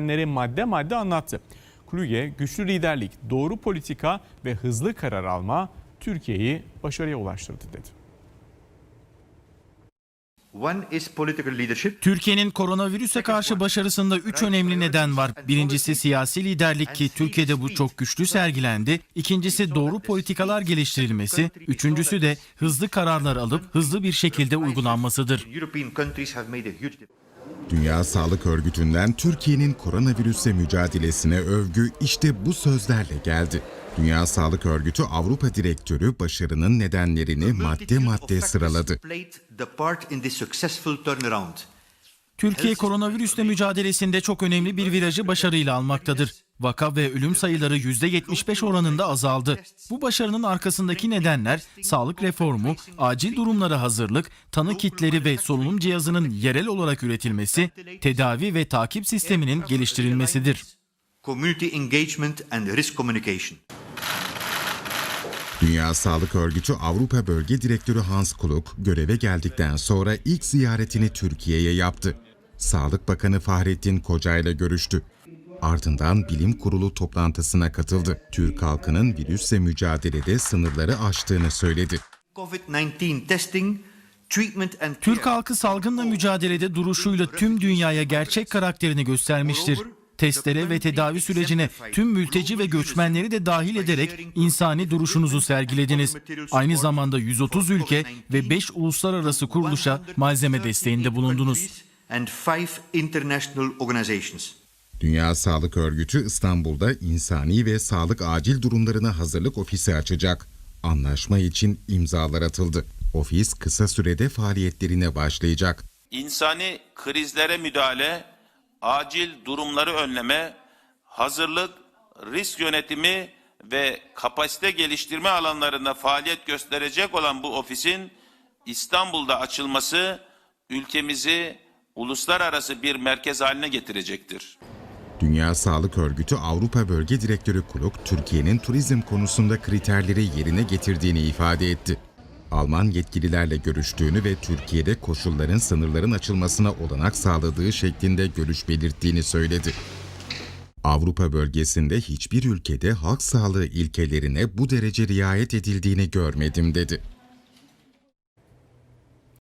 nedenleri madde madde anlattı. Kluge güçlü liderlik, doğru politika ve hızlı karar alma Türkiye'yi başarıya ulaştırdı dedi. One is political leadership. Türkiye'nin koronavirüse karşı başarısında üç önemli neden var. Birincisi siyasi liderlik ki Türkiye'de bu çok güçlü sergilendi. İkincisi doğru politikalar geliştirilmesi. Üçüncüsü de hızlı kararlar alıp hızlı bir şekilde uygulanmasıdır. Dünya Sağlık Örgütü'nden Türkiye'nin koronavirüsle mücadelesine övgü işte bu sözlerle geldi. Dünya Sağlık Örgütü Avrupa Direktörü başarının nedenlerini madde madde sıraladı. Türkiye koronavirüsle mücadelesinde çok önemli bir virajı başarıyla almaktadır. Vaka ve ölüm sayıları %75 oranında azaldı. Bu başarının arkasındaki nedenler sağlık reformu, acil durumlara hazırlık, tanı kitleri ve solunum cihazının yerel olarak üretilmesi, tedavi ve takip sisteminin geliştirilmesidir. Community engagement and risk communication. Dünya Sağlık Örgütü Avrupa Bölge Direktörü Hans Klug göreve geldikten sonra ilk ziyaretini Türkiye'ye yaptı. Sağlık Bakanı Fahrettin Koca ile görüştü. Ardından bilim kurulu toplantısına katıldı. Türk halkının virüsle mücadelede sınırları aştığını söyledi. COVID-19 testing, Türk halkı salgınla mücadelede duruşuyla tüm dünyaya gerçek karakterini göstermiştir. Testlere ve tedavi sürecine tüm mülteci ve göçmenleri de dahil ederek insani duruşunuzu sergilediniz. Aynı zamanda 130 ülke ve 5 uluslararası kuruluşa malzeme desteğinde bulundunuz. Dünya Sağlık Örgütü İstanbul'da insani ve sağlık acil durumlarına hazırlık ofisi açacak. Anlaşma için imzalar atıldı. Ofis kısa sürede faaliyetlerine başlayacak. insani krizlere müdahale, acil durumları önleme, hazırlık, risk yönetimi ve kapasite geliştirme alanlarında faaliyet gösterecek olan bu ofisin İstanbul'da açılması ülkemizi uluslararası bir merkez haline getirecektir. Dünya Sağlık Örgütü Avrupa Bölge Direktörü Kuluk, Türkiye'nin turizm konusunda kriterleri yerine getirdiğini ifade etti. Alman yetkililerle görüştüğünü ve Türkiye'de koşulların sınırların açılmasına olanak sağladığı şeklinde görüş belirttiğini söyledi. Avrupa bölgesinde hiçbir ülkede halk sağlığı ilkelerine bu derece riayet edildiğini görmedim dedi.